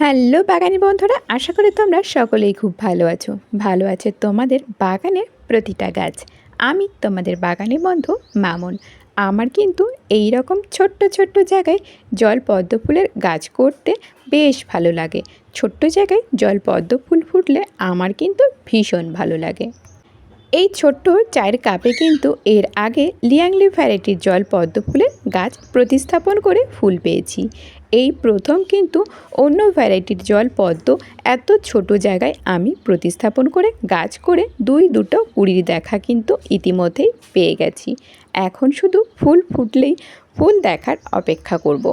Hello বাগানি বন্ধুরা, আশা করি তোমরা সকলেই খুব ভালো আছো। ভালো আছে তোমাদের বাগানের প্রতিটা গাছ। আমি তোমাদের বাগানি বন্ধু মামুন। আমার কিন্তু এই রকম ছোট্ট ছোট্ট জায়গায় জল পদ্ম ফুলের গাছ করতে বেশ ভালো লাগে। ছোট্ট জায়গায় জল পদ্ম ফুল ফুটলে আমার কিন্তু ভীষণ ভালো লাগে। এই ছোট্ট চায়ের কাপে কিন্তু এর আগে লিয়াংলি ভ্যারাইটির জল পদ্ম ফুলের গাছ প্রতিস্থাপন করে ফুল পেয়েছি এই প্রথম কিন্তু অন্য ভ্যারাইটির জল পদ্ম এত ছোট জায়গায় আমি প্রতিস্থাপন করে গাছ করে দুই দুটো কুড়ির দেখা কিন্তু ইতিমধ্যেই পেয়ে গেছি এখন শুধু ফুল ফুটলেই ফুল দেখার অপেক্ষা করব।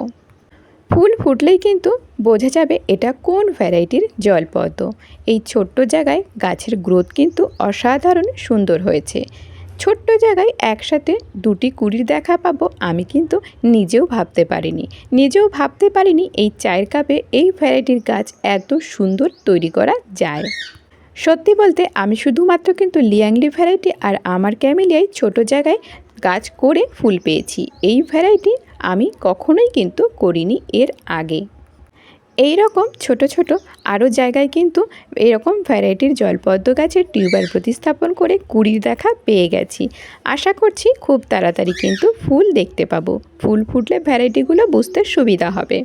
ফুল ফুটলেই কিন্তু বোঝা যাবে এটা কোন ভ্যারাইটির জলপদ্ম। এই ছোট্ট জায়গায় গাছের গ্রোথ কিন্তু অসাধারণ সুন্দর হয়েছে। ছোট্ট জায়গায় একসাথে দুটি কুড়ির দেখা পাবো আমি কিন্তু নিজেও ভাবতে পারিনি। নিজেও ভাবতে পারিনি এই চায়ের কাপে এই ভ্যারাইটির গাছ এত সুন্দর তৈরি করা যায়। সত্যি বলতে আমি শুধুমাত্র কিন্তু লিয়াংলি ভ্যারাইটি আর আমার ক্যামিলিয়ায় ছোট জায়গায় গাছ করে ফুল পেয়েছি। এই ভ্যারাইটি আমি কখনোই কিন্তু করিনি এর আগে। এই রকম ছোট ছোট আরও জায়গায় কিন্তু এরকম ভ্যারাইটির জলপদ্ম গাছের টিউবার প্রতিস্থাপন করে কুড়ির দেখা পেয়ে গেছি। আশা করছি খুব তাড়াতাড়ি কিন্তু ফুল দেখতে পাবো। ফুল ফুটলে ভ্যারাইটিগুলো বুঝতে সুবিধা হবে।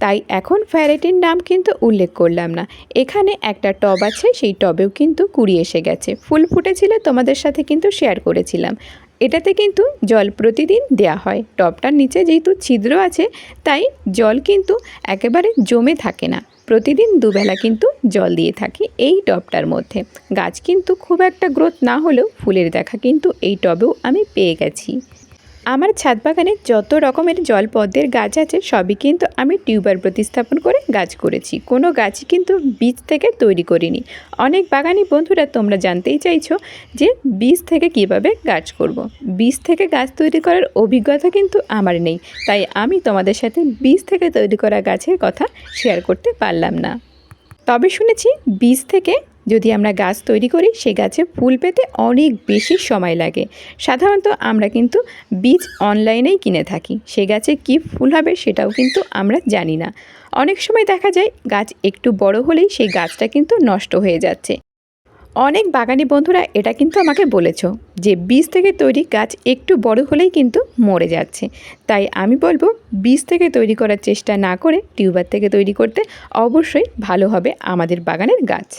তাই এখন ভ্যারাইটির নাম কিন্তু উল্লেখ করলাম না। এখানে একটা টব আছে, সেই টবেও কিন্তু কুড়ি এসে গেছে। ফুল ফুটেছিল তোমাদের সাথে কিন্তু শেয়ার করেছিলাম। এটাতে কিন্তু জল প্রতিদিন দেয়া হয়। টবটার নিচে যেহেতু ছিদ্র আছে, তাই জল কিন্তু একেবারে জমে থাকে না। প্রতিদিন দুবেলা কিন্তু জল দিয়ে থাকি এই টবটার মধ্যে। গাছ কিন্তু খুব একটা গ্রোথ না হলেও ফুলের দেখা কিন্তু এই টবেও আমি পেয়ে গেছি। আমার ছাদ বাগানে যত রকমের জল পদ্মের গাছ আছে, সবই কিন্তু আমি টিউবার প্রতিস্থাপন করে গাছ করেছি। কোনো গাছই কিন্তু বীজ থেকে তৈরি করিনি। অনেক বাগানি বন্ধুরা তোমরা জানতেই চাইছো যে বীজ থেকে কীভাবে গাছ করব। বীজ থেকে গাছ তৈরি করার অভিজ্ঞতা কিন্তু আমার নেই। তাই আমি তোমাদের সাথে বীজ থেকে তৈরি করা গাছের কথা শেয়ার করতে পারলাম না। তবে শুনেছি বীজ থেকে যদি আমরা গাছ তৈরি করি সে গাছে ফুল পেতে অনেক বেশি সময় লাগে। সাধারণত আমরা কিন্তু বীজ অনলাইনেই কিনে থাকি। সে গাছে কি ফুল হবে সেটাও কিন্তু আমরা জানি না। অনেক সময় দেখা যায়, গাছ একটু বড় হলেই সেই গাছটা কিন্তু নষ্ট হয়ে যাচ্ছে। অনেক বাগানি বন্ধুরা এটা কিন্তু আমাকে বলেছ যে, বীজ থেকে তৈরি গাছ একটু বড় হলেই কিন্তু মরে যাচ্ছে। তাই আমি বলব, বীজ থেকে তৈরি করার চেষ্টা না করে টিউবার থেকে তৈরি করতে অবশ্যই ভালো হবে আমাদের বাগানের গাছ।